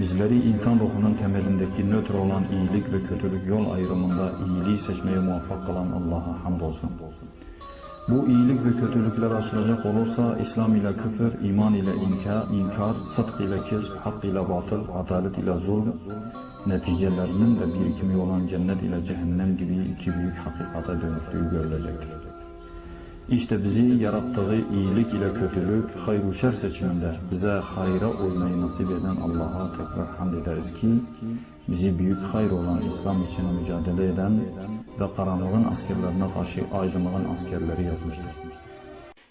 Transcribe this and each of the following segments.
Bizleri insan ruhunun temelindeki nötr olan iyilik ve kötülük yol ayrımında iyiliği seçmeye muvaffak kılan Allah'a hamdolsun. Bu iyilik ve kötülükler açılacak olursa İslam ile küfür, iman ile inkar, inkar sıdk ile kizb, hak ile batıl, adalet ile zulm, neticelerinin de birikimi olan cennet ile cehennem gibi iki büyük hakikate dönüştüğü görülecektir. İşte bizi yarattığı iyilik ile kötülük, hayır şer seçiminde bize hayra uymayı nasip eden Allah'a tekrar hamd ederiz ki, bizi büyük hayır olan İslam için mücadele eden ve karanlığın askerlerine karşı aydınlığın askerleri yapmıştır.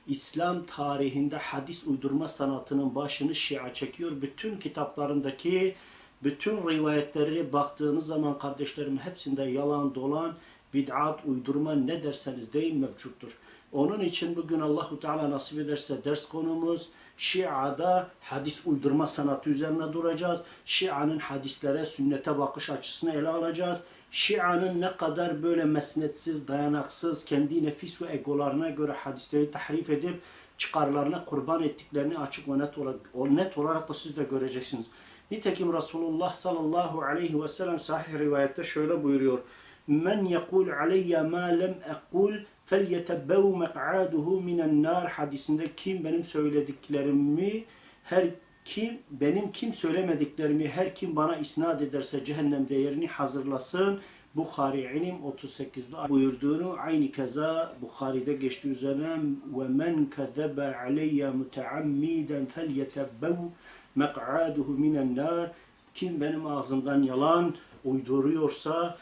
İslam tarihinde hadis uydurma sanatının başını Şia çekiyor. Bütün kitaplarındaki bütün rivayetleri baktığınız zaman kardeşlerim hepsinde yalan dolan, bid'at, uydurma ne derseniz deyin mevcuttur. Onun için bugün Allahu Teala nasip ederse ders konumuz Şia'da hadis uydurma sanatı üzerine duracağız. Şia'nın hadislere, sünnete bakış açısını ele alacağız. Şia'nın ne kadar böyle mesnetsiz, dayanaksız, kendi nefis ve egolarına göre hadisleri tahrif edip çıkarlarına kurban ettiklerini açık ve net olarak, net olarak da siz de göreceksiniz. Nitekim Resulullah sallallahu aleyhi ve sellem sahih rivayette şöyle buyuruyor. Men yekul aleyye ma lem ekul fel yetebbev mek'aduhu minen nar hadisinde kim benim söylediklerimi her kim benim kim söylemediklerimi her kim bana isnat ederse cehennemde yerini hazırlasın. Bukhari ilim 38'de buyurduğunu aynı keza Bukhari'de geçti üzerine ve men kezebe aleyye muteammiden fel yetebbev mek'aduhu minen nar kim benim ağzımdan yalan uyduruyorsa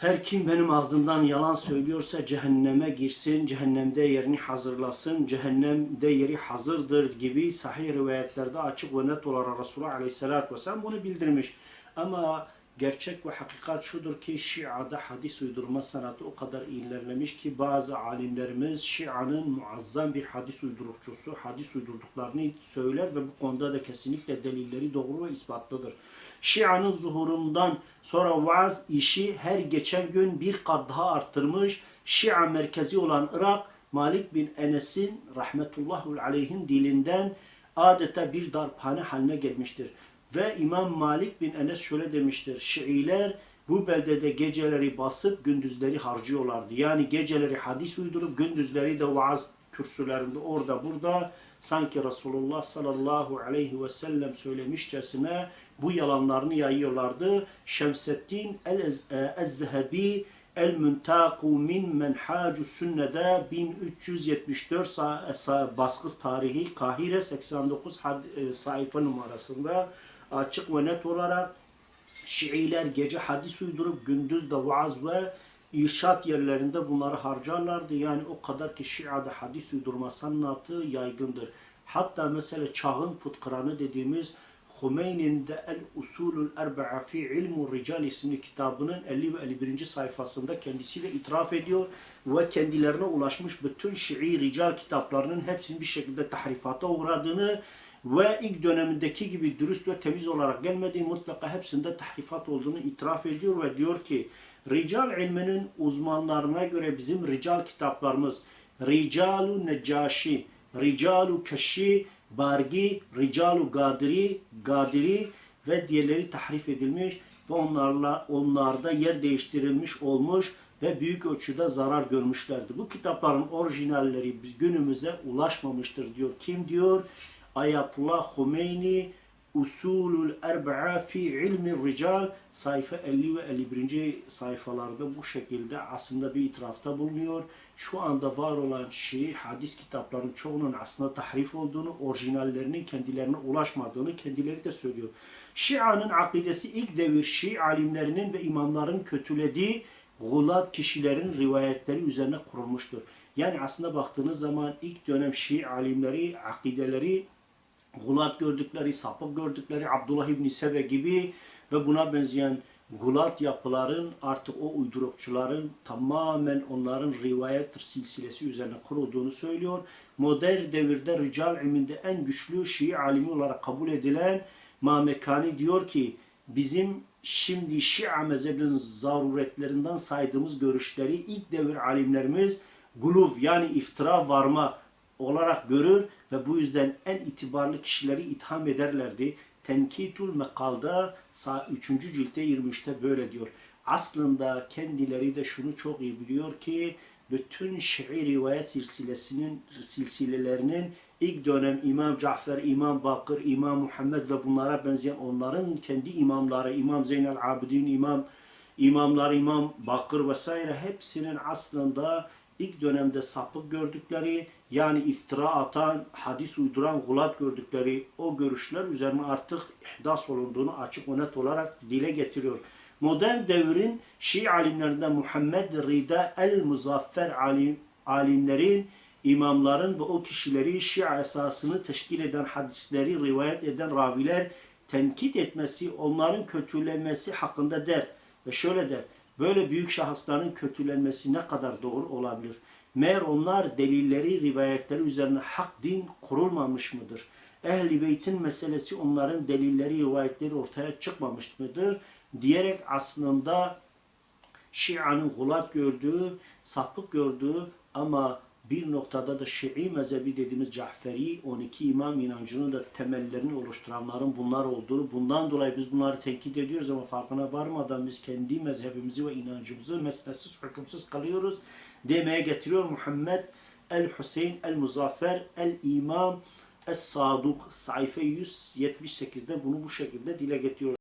her kim benim ağzımdan yalan söylüyorsa cehenneme girsin, cehennemde yerini hazırlasın, cehennemde yeri hazırdır gibi sahih rivayetlerde açık ve net olarak Resulullah Aleyhisselatü Vesselam bunu bildirmiş. Ama gerçek ve hakikat şudur ki Şia'da hadis uydurma sanatı o kadar ilerlemiş ki bazı alimlerimiz Şia'nın muazzam bir hadis uydurukçusu, hadis uydurduklarını söyler ve bu konuda da kesinlikle delilleri doğru ve ispatlıdır. Şia'nın zuhurundan sonra vaaz işi her geçen gün bir kat daha arttırmış. Şia merkezi olan Irak, Malik bin Enes'in rahmetullahul aleyhin dilinden adeta bir darphane haline gelmiştir. Ve İmam Malik bin Enes şöyle demiştir. Şiiler bu beldede geceleri basıp gündüzleri harcıyorlardı. Yani geceleri hadis uydurup gündüzleri de vaaz kürsülerinde orada burada sanki Resulullah sallallahu aleyhi ve sellem söylemişçesine bu yalanlarını yayıyorlardı. Şemseddin el-Ezhebi El-Müntaku min Menhacu Sünne'de 1374 sa- sa- baskız tarihi Kahire 89 had- e, sayfa numarasında açık ve net olarak Şiiler gece hadis uydurup gündüz de vaaz ve irşat yerlerinde bunları harcarlardı. Yani o kadar ki Şia'da hadis uydurma sanatı yaygındır. Hatta mesela çağın putkıranı dediğimiz Hümeyni'nin de El Usulul Erba'a fi İlmu Rical isimli kitabının 50 ve 51. sayfasında kendisi de itiraf ediyor ve kendilerine ulaşmış bütün Şii rical kitaplarının hepsinin bir şekilde tahrifata uğradığını ve ilk dönemindeki gibi dürüst ve temiz olarak gelmediği mutlaka hepsinde tahrifat olduğunu itiraf ediyor ve diyor ki rical ilminin uzmanlarına göre bizim rical kitaplarımız Ricalu Necaşi, Ricalu Keşi, Bargi, Ricalu Gadiri, Gadiri ve diğerleri tahrif edilmiş ve onlarla onlarda yer değiştirilmiş olmuş ve büyük ölçüde zarar görmüşlerdi. Bu kitapların orijinalleri günümüze ulaşmamıştır diyor. Kim diyor? Ayatullah Hümeyni Usulul Erba'a fi ilmi rical sayfa 50 ve 51. sayfalarda bu şekilde aslında bir itirafta bulunuyor. Şu anda var olan Şii hadis kitaplarının çoğunun aslında tahrif olduğunu, orijinallerinin kendilerine ulaşmadığını kendileri de söylüyor. Şia'nın akidesi ilk devir Şii alimlerinin ve imamların kötülediği gulat kişilerin rivayetleri üzerine kurulmuştur. Yani aslında baktığınız zaman ilk dönem Şii alimleri, akideleri gulat gördükleri, sapık gördükleri Abdullah İbni Sebe gibi ve buna benzeyen gulat yapıların artık o uydurukçuların tamamen onların rivayet silsilesi üzerine kurulduğunu söylüyor. Modern devirde rical ilminde en güçlü Şii alimi olarak kabul edilen Mamekani diyor ki bizim şimdi Şia mezhebinin zaruretlerinden saydığımız görüşleri ilk devir alimlerimiz guluv yani iftira varma olarak görür ve bu yüzden en itibarlı kişileri itham ederlerdi. Tenkitul Mekal'da 3. ciltte 23'te böyle diyor. Aslında kendileri de şunu çok iyi biliyor ki bütün Şii rivayet silsilesinin silsilelerinin ilk dönem İmam Cafer, İmam Bakır, İmam Muhammed ve bunlara benzeyen onların kendi imamları, İmam Zeynel Abidin, İmam imamlar, İmam Bakır vesaire hepsinin aslında ilk dönemde sapık gördükleri yani iftira atan, hadis uyduran gulat gördükleri o görüşler üzerine artık ihdas olunduğunu açık ve net olarak dile getiriyor. Modern devrin Şii alimlerinden Muhammed Rida el-Muzaffer alim, alimlerin, imamların ve o kişileri Şia esasını teşkil eden hadisleri rivayet eden raviler tenkit etmesi, onların kötülenmesi hakkında der. Ve şöyle der, böyle büyük şahısların kötülenmesi ne kadar doğru olabilir? Meğer onlar delilleri, rivayetleri üzerine hak din kurulmamış mıdır? Ehli beytin meselesi onların delilleri, rivayetleri ortaya çıkmamış mıdır? Diyerek aslında Şia'nın gulat gördüğü, sapık gördüğü ama bir noktada da Şii mezhebi dediğimiz Caferi 12 imam inancının da temellerini oluşturanların bunlar olduğunu, bundan dolayı biz bunları tenkit ediyoruz ama farkına varmadan biz kendi mezhebimizi ve inancımızı mesnetsiz, hükümsüz kalıyoruz demeye getiriyor Muhammed el-Hüseyin el-Muzaffer el-İmam Es-Saduk sayfa 178'de bunu bu şekilde dile getiriyor.